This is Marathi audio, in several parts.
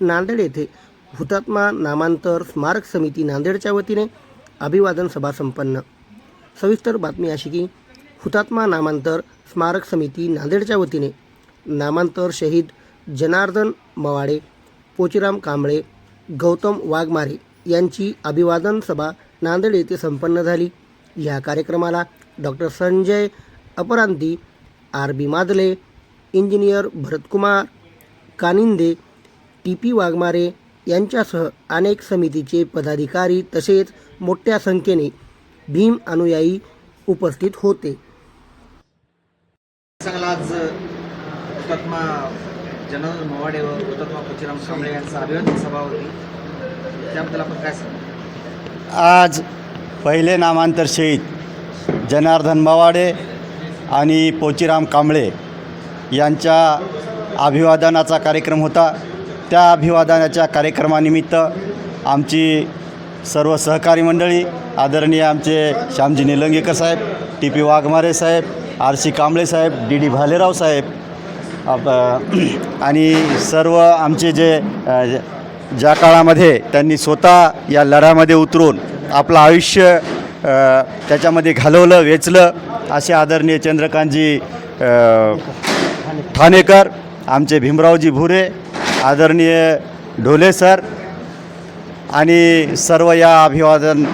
नांदेड येथे हुतात्मा नामांतर स्मारक समिती नांदेडच्या वतीने अभिवादन सभा संपन्न. सविस्तर बातमी अशी की हुतात्मा नामांतर स्मारक समिती नांदेडच्या वतीने नामांतर शहीद जनार्दन मवाडे पोचीराम कांबळे गौतम वाघमारे यांची अभिवादन सभा नांदेड येथे संपन्न झाली. या कार्यक्रमाला doctor Sanjay Aparanti R B Madale engineer Bharatkumar Kaninde T P Waghmare यांच्यासह अनेक समितीचे पदाधिकारी तसेच मोठ्या संख्येने भीम अनुयायी उपस्थित होते. सांगाल आज हुतात्मा जनार्दन मवाडे व हुतात्मा पुचिराम कांबळे यांचा अभिवादन सभा होती त्याबद्दल आपण काय सांगा? आज पहिले नामांतर शहीद जनार्दन मवाडे आणि पोचीराम कांबळे यांच्या अभिवादनाचा कार्यक्रम होता. त्या अभिवादनाच्या कार्यक्रमानिमित्त आमची सर्व सहकारी मंडळी आदरणीय आमचे श्यामजी निलंगेकर साहेब टी पी वाघमारे साहेब आर सी कांबळे साहेब डी डी भालेराव साहेब आणि सर्व आमचे जे ज्या काळामध्ये त्यांनी स्वतः या लढ्यामध्ये उतरून आपलं आयुष्य त्याच्यामध्ये घालवलं वेचलं असे आदरणीय चंद्रकांतजी ठाणेकर आमचे भीमरावजी भुरे आदरणीय ढोले सर आणि सर्व या अभिवादन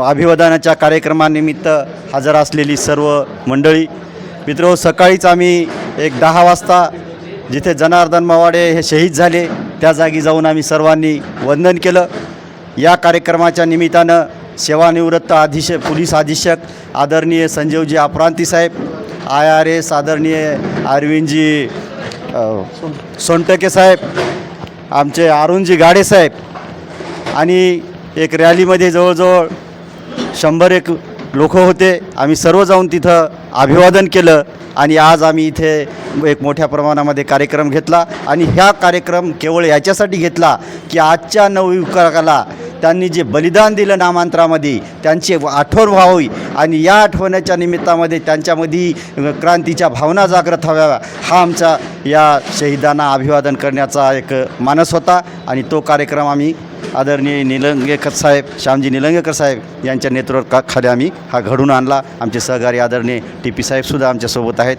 अभिवादनाच्या कार्यक्रमानिमित्त हजर असलेली सर्व मंडळी. मित्र सकाळीच आम्ही एक दहा वाजता जिथे जनार्दन मवाडे हे शहीद झाले त्या जागी जाऊन आम्ही सर्वांनी वंदन केलं. या कार्यक्रमाच्या निमित्तानं सेवानिवृत्त अधीक्षक पोलीस अधीक्षक आदरणीय संजीवजी अपरांती साहेब आय आर एस आदरणीय अरविंदजी सोनटके साहेब आमचे अरुणजी गाडे साहेब आणि एक रॅलीमध्ये जवळजवळ शंभर एक लोक होते. आम्ही सर्व जाऊन तिथं अभिवादन केलं आणि आज आम्ही इथे एक मोठ्या प्रमाणामध्ये कार्यक्रम घेतला आणि ह्या कार्यक्रम केवळ याच्यासाठी घेतला की आजच्या नवयुवकाला त्यांनी जे बलिदान दिलं नामांतरामध्ये त्यांची आठवण व्हावी. आणि या आठवण्याच्या निमित्तामध्ये त्यांच्यामध्ये क्रांतीच्या भावना जागृत व्हाव्या. हा आमचा या शहीदांना अभिवादन करण्याचा एक मानस होता. आणि तो कार्यक्रम आम्ही आदरणीय निलंगेकर साहेब श्यामजी निलंगेकर साहेब यांच्या नेतृत्वाखाली आम्ही हा घडून आणला. आमचे सहकारी आदरणीय टी पी साहेबसुद्धा आमच्यासोबत आहेत.